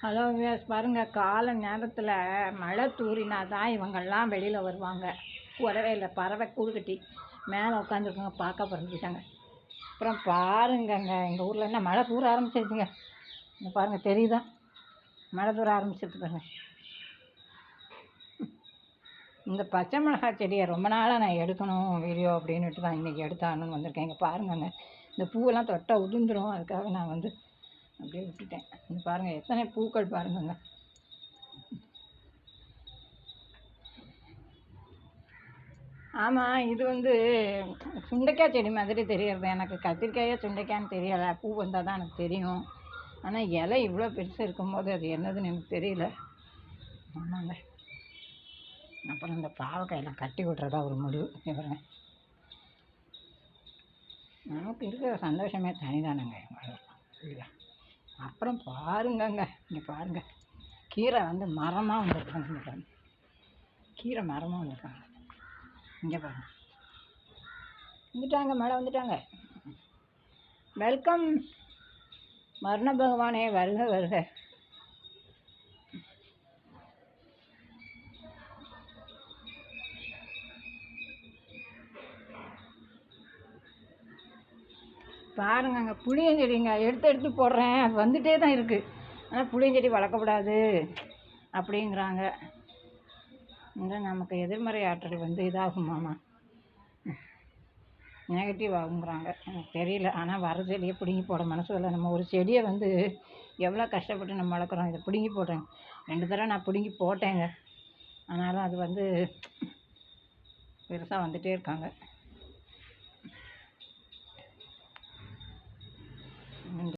Hello viewers பாருங்கள் காலை நேரத்தில் மழை தூறினா தான் இவங்கெல்லாம் வெளியில் வருவாங்க. வரவே இல்லை பறவை கூடு கட்டி மேலே உட்காந்துருக்குங்க பார்க்க பிறந்துட்டாங்க அப்புறம் பாருங்கங்க எங்கள் ஊரில் என்ன மழை தூர ஆரம்பிச்சிருச்சுங்க. இங்கே பாருங்கள் தெரியுதா? மழை தூர ஆரம்பிச்சிருச்சு பாருங்க. இந்த பச்சை மிளகாய் செடியை ரொம்ப நாளாக நான் எடுக்கணும் வீடியோ அப்படின்னுட்டு தான் இன்றைக்கி எடுத்தானுன்னு வந்திருக்கேன். இங்கே பாருங்கங்க இந்த பூவெல்லாம் தொட்டால் உதிர்ந்துடும் அதுக்காக நான் வந்து அப்படியே விட்டுட்டேன். இங்க பாருங்கள் எத்தனை பூக்கள் பாருங்கங்க. ஆமாம் இது வந்து சுண்டைக்காய் செடி மாதிரி தெரியறது. எனக்கு கத்திரிக்காயோ சுண்டைக்கான்னு தெரியலை. பூ வந்தால் தான் எனக்கு தெரியும். ஆனால் இலை இவ்வளோ பெருசு இருக்கும்போது அது என்னதுன்னு எனக்கு தெரியல. ஆமாங்க. அப்புறம் இந்த பாவக்காயெல்லாம் கட்டி விட்றதா ஒரு முடிவு. இவருங்க நமக்கு இருக்கிற சந்தோஷமே தனிதானங்க. இல்லையா அப்புறம் பாருங்கங்க இங்கே பாருங்க. கீரை வந்து மரமாக வந்திருக்காங்க இங்கே பாருங்க. கீரை மரமாக வந்திருக்காங்க. இங்கே பாருங்க. வந்துட்டாங்க மழை வந்துட்டாங்க. வெல்கம். மரண பகவானே வருக வருக. பாருங்க புளியஞ்செடிங்க. எடுத்து எடுத்து போடுறேன். அது வந்துகிட்டே தான் இருக்குது ஆனால் புளியஞ்செடி வளர்க்கக்கூடாது அப்படிங்கிறாங்க. இந்த நமக்கு எதிர்மறை ஆற்றல் வந்து இதாகுமாமா நெகட்டிவ் ஆகுங்கிறாங்க எனக்கு தெரியல. ஆனால் வர செடியை பிடுங்கி போட மனசு இல்லை நம்ம ஒரு செடியை வந்து எவ்வளோ கஷ்டப்பட்டு நம்ம வளர்க்குறோம். இதை பிடுங்கி போட்டேன் ரெண்டு தடவை நான் பிடுங்கி போட்டேங்க. ஆனாலும் அது வந்து பெருசாக வந்துகிட்டே இருக்காங்க.